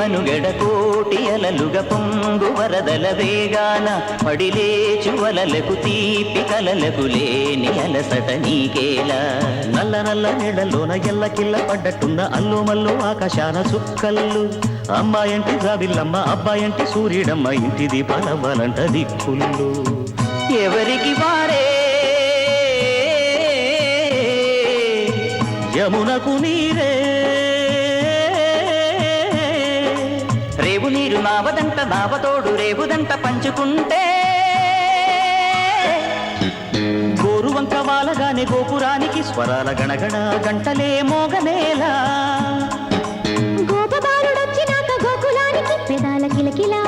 మనుగడ కోటి అలలుగ పొంగు వరదల వేగాన పడిలేచు వలలకు తీపి కలలకు లేని అలసట నీకేలా. నల్ల నల్ల నీళ్ళలోన ఎల్ల కిల్ల పడ్డట్టున్న అల్లు మల్లు ఆకాశాన సుక్కల్లు. అమ్మాయంటి జాబిల్లమ్మ అబ్బాయంటి సూర్యుడమ్మ ఇంటి దీపాలవ్వాలంట దిక్కుళ్ళు. ఎవరికి వారే? యమునకు నీరే. రేవు నీరు నావదంత నావతోడు రేవుదంత పంచుకుంటే. గోరువంక వాలగానే గోపురానికి స్వరాల గణగణ గంటలే మోగనేలా. గోపబాలుడొచ్చినాక గోకులానికి పెదాల కిలకిలా.